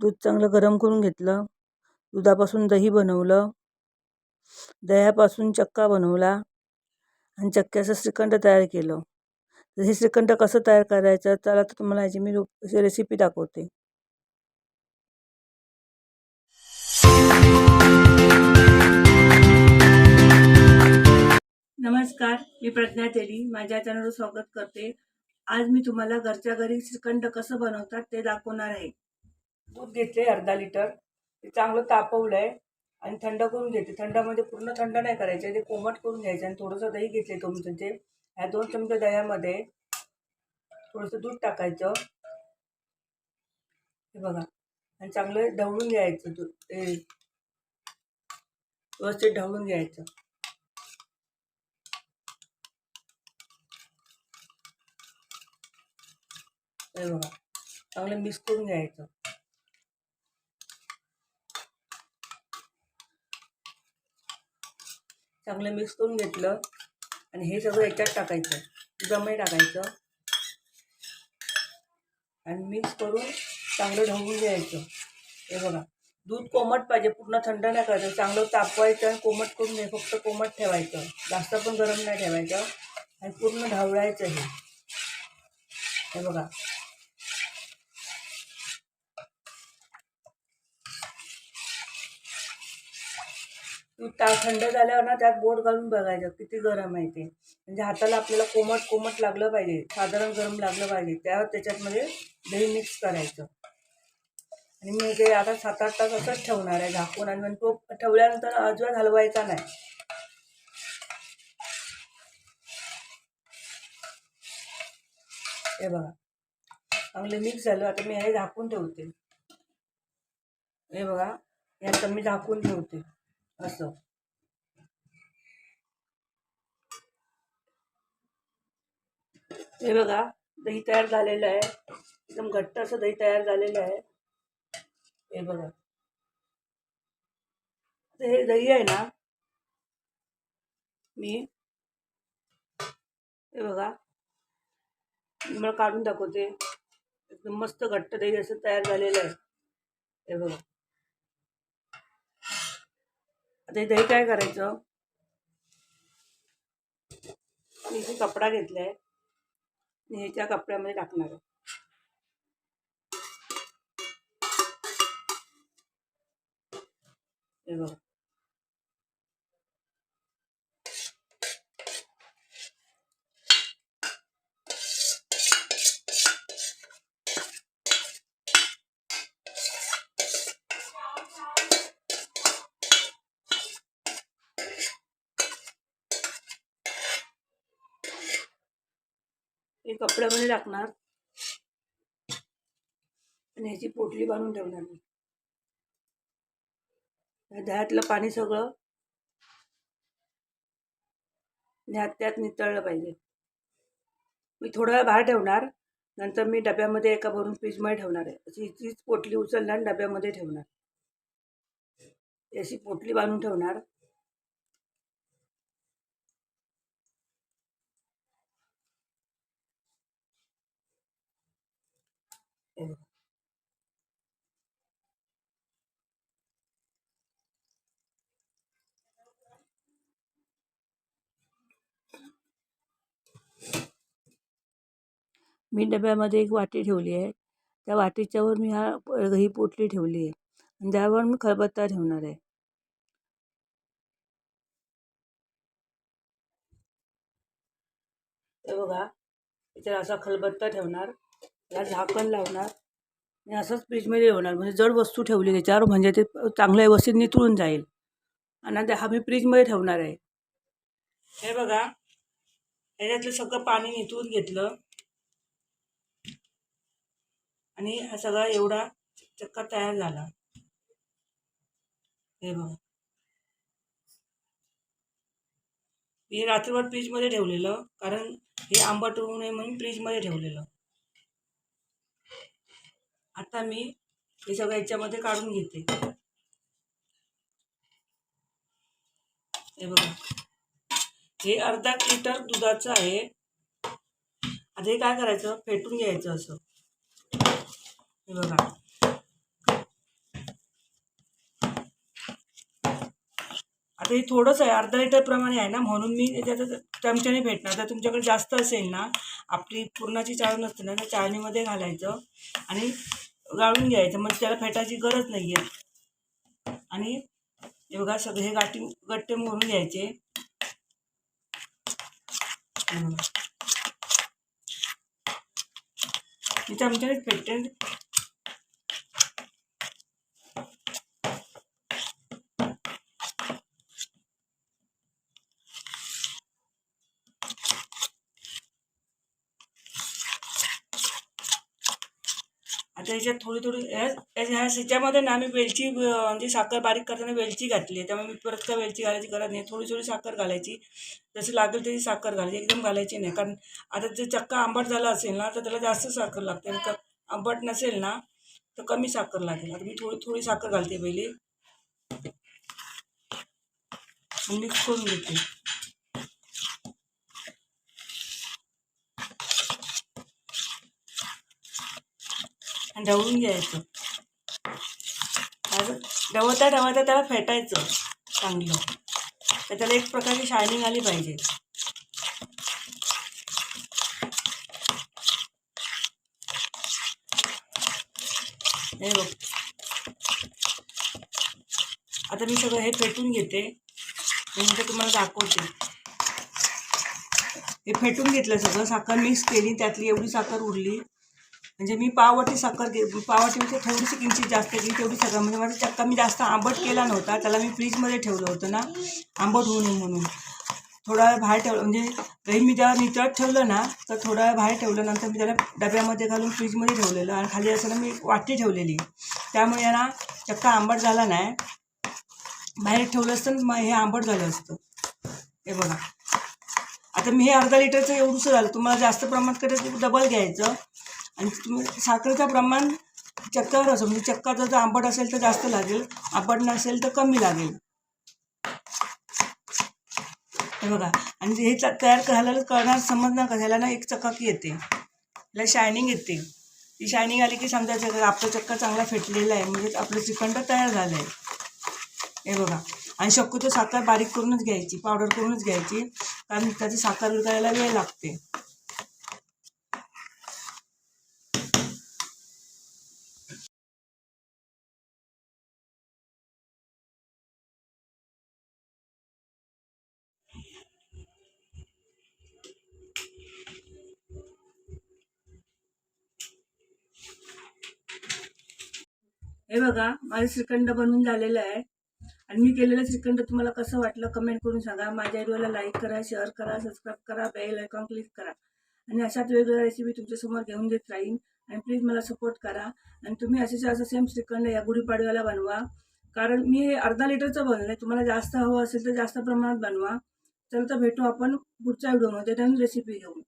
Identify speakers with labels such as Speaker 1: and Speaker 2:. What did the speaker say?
Speaker 1: दूध चांगलं गरम करून घेतलं. दुधापासून दही बनवलं. दह्यापासून चक्का बनवला. आणि चक्क्याचं श्रीखंड तयार केलं. तर हे श्रीखंड कसं तयार करायचं? चला तर तुम्हाला याची मी रेसिपी दाखवते. नमस्कार मी प्रज्ञा तेली. माझ्या चॅनलवर स्वागत करते. आज मी तुम्हाला घरच्या घरी श्रीखंड कसं बनवतात ते दाखवणार आहे. दूध घेतले अर्धा लिटर. ते चांगलं तापवलं आहे आणि थंड करून घेते. थंडामध्ये पूर्ण थंड नाही करायचे. ते कोमट करून घ्यायचे आणि थोडंसं दही घेतले तुमचं ते ह्या दोन चमचे दह्यामध्ये थोडंसं दूध टाकायचं. हे बघा. आणि चांगलं ढवळून घ्यायचं दूध. ते व्यवस्थित ढवळून घ्यायचं. हे बघा. चांगलं मिक्स करून घ्यायचं. चांगलं मिक्स करून घेतलं आणि हे सगळं याच्यात टाकायचं. दुधामध्ये टाकायचं. आणि मिक्स करून चांगलं ढवून घ्यायचं. हे बघा. दूध कोमट पाहिजे. पूर्ण थंड नाही करायचं. चांगलं तापवायचं आणि कोमट करून हे फक्त कोमट ठेवायचं. जास्त पण गरम नाही ठेवायचं. आणि पूर्ण ढवळायचं हे. हे बघा. दूध ता थंड झाल्यावर ना त्यात बोट घालून बघायचं किती गरम आहे ते. म्हणजे हाताला आपल्याला कोमट कोमट लागलं पाहिजे साधारण गरम लागलं पाहिजे. त्यावर त्याच्यातमध्ये दही मिक्स करायचं. आणि मी ते आता सात आठ तास असंच ठेवणार आहे झाकून आणि मग तो ठेवल्यानंतर अजिबात हलवायचा नाही. हे बघा. चांगले मिक्स झालं. आता मी हे झाकून ठेवते. हे बघा. यात मी झाकून ठेवते. असं. हे बघा दही तयार झालेलं आहे. एकदम घट्ट असं दही तयार झालेलं आहे. हे बघा. हे दही आहे ना मी हे बघा. मी मला काढून दाखवते. एकदम मस्त घट्ट दही असं तयार झालेलं आहे. हे बघा. आता दही काय करायचं? मी इथे कपडा घेतला आहे ह्याच्या कपड्यामध्ये टाकणार आहे. हे बघा. कपड्यामध्ये टाकणार. आणि ह्याची पोटली बांधून ठेवणार मी. दह्यातलं पाणी सगळं ह्यात त्यात नितळलं पाहिजे. मी थोडा वेळ बाहेर ठेवणार नंतर मी डब्यामध्ये एका भरून फ्रीजमध्ये ठेवणार आहे. अशी तीच पोटली उचलणार आणि डब्यामध्ये ठेवणार. अशी पोटली बांधून ठेवणार. मी डब्यामध्ये एक वाटी ठेवली आहे. त्या वाटीच्यावर मी हा ही पोटली ठेवली आहे. आणि त्यावर मी खलबत्ता ठेवणार आहे. हे बघा त्याच्यावर असा खलबत्ता ठेवणार. याला झाकण लावणार आणि असंच फ्रीजमध्ये ठेवणार. म्हणजे जड वस्तू ठेवली त्याच्यावर म्हणजे ते चांगलं व्यवस्थित नितळून जाईल. आणि आता हा मी फ्रीजमध्ये ठेवणार आहे. हे बघा ह्याच्यातलं सगळं पाणी निथळून घेतलं. आणि हा सगळा एवढा चक्का तयार झाला. हे बघा. मी रात्रभर फ्रीजमध्ये ठेवलेलं कारण हे आंबट होऊ नये म्हणून फ्रीजमध्ये ठेवलेलं. आता मी हे सगळं याच्यामध्ये काढून घेते. हे बघा. हे अर्धा लिटर दुधाचं आहे. आता हे काय करायचं? फेटून घ्यायचं असं. हे बघा. आता हे थोडंच आहे. अर्धा लिटर प्रमाणे आहे ना? म्हणून मी त्याचं चमच्याने फेटणार. तर तुमच्याकडे जास्त असेल ना आपली पुरणाची चाळ नसते ना त्या चाळणीमध्ये घालायचं. आणि गाळून घ्यायचं. म्हणजे त्याला फेटायची गरज नाही आहे आणि हे बघा सगळे हे गाठी गट्टे मोडून घ्यायचे. इथे आमच्याकडे मी चमच्यानेच फेटते आता थोडी थोडी ह्या ह्या- ह्याच्यामध्ये ना मी वेलची म्हणजे साखर बारीक करताना वेलची घातली. आहे त्यामुळे मी परत का वेलची घालायची गरज नाही. थोडी थोडी साखर घालायची. जशी लागेल तशी साखर घालायची. एकदम घालायची नाही. कारण आता जे चक्का आंबट झाला असेल ना तर त्याला जास्त साखर लागते. आणि क आंबट नसेल ना तर कमी साखर लागेल. आता मी थोडी थोडी साखर घालते पहिली. मिक्स करून घेते. आणि घ्यायचं. अजून ढवळता ढवळता त्याला फेटायचं चांगलं. तर त्याला एक प्रकारची शायनिंग आली पाहिजे. हे बघ. आता मी सगळं हे फेटून घेते. म्हणजे तुम्हाला दाखवते. हे फेटून घेतलं सगळं साखर मिक्स केली त्यातली एवढी साखर उरली. म्हणजे मी पावटी साखर घे पाववाटीमध्ये म्हणजे थोडीशी किंचित जास्त घेतली तेवढी साखर म्हणजे माझा चक्का मी जास्त आंबट केला नव्हता त्याला मी फ्रीजमध्ये ठेवलं होतं ना आंबट होऊ नये म्हणून. थोडा वेळ बाहेर ठेवलं म्हणजे दही मी जेव्हा नितळत ठेवलं ना तर थोडा वेळ बाहेर ठेवलं नंतर मी त्याला डब्यामध्ये घालून फ्रीजमध्ये ठेवलेलं आणि खाली असताना मी वाटी ठेवलेली. त्यामुळे ना चक्का आंबट झाला नाही. बाहेर ठेवलं असतं ना मग हे आंबट झालं असतं. हे बघा. आता मी हे अर्धा लिटरचं एवढंसं झालं. तुम्हाला जास्त प्रमाणात करायचं डबल घ्यायचं. आणि तुम्ही साखरेचं प्रमाण चक्कावर असं म्हणजे चक्का जर आंबट असेल तर जास्त लागेल आंबट नसेल तर कमी लागेल. हे बघा आणि हे तयार करायला करणार समजणार का? ह्याला ना एक चकाकी येते. ह्याला शायनिंग येते. ती शायनिंग आली की समजायचं आपला चक्का चांगला फेटलेला आहे म्हणजे आपलं चिकंड तयार झालं आहे हे बघा आणि शक्यतो साखर बारीक करूनच घ्यायची पावडर करूनच घ्यायची कारण त्याची साखर विकायला वेळ लागते. हे बघा माझं श्रीखंड बनवून झालेलं आहे. आणि मी केलेलं श्रीखंड तुम्हाला कसं वाटलं कमेंट करून सांगा. माझ्या व्हिडिओला लाईक करा शेअर करा सबस्क्राईब करा बेल आयकॉन क्लिक करा. आणि अशाच वेगवेगळ्या रेसिपी तुमच्यासमोर घेऊन देत राहीन. आणि प्लीज मला सपोर्ट करा. आणि तुम्ही असेच असं सेम श्रीखंड या गुढीपाडव्याला बनवा. कारण मी हे अर्धा लिटरचं बनलं आहे तुम्हाला जास्त हवं असेल तर जास्त प्रमाणात बनवा. चल तर भेटू आपण पुढच्या व्हिडिओमध्ये. नवीन रेसिपी घेऊन.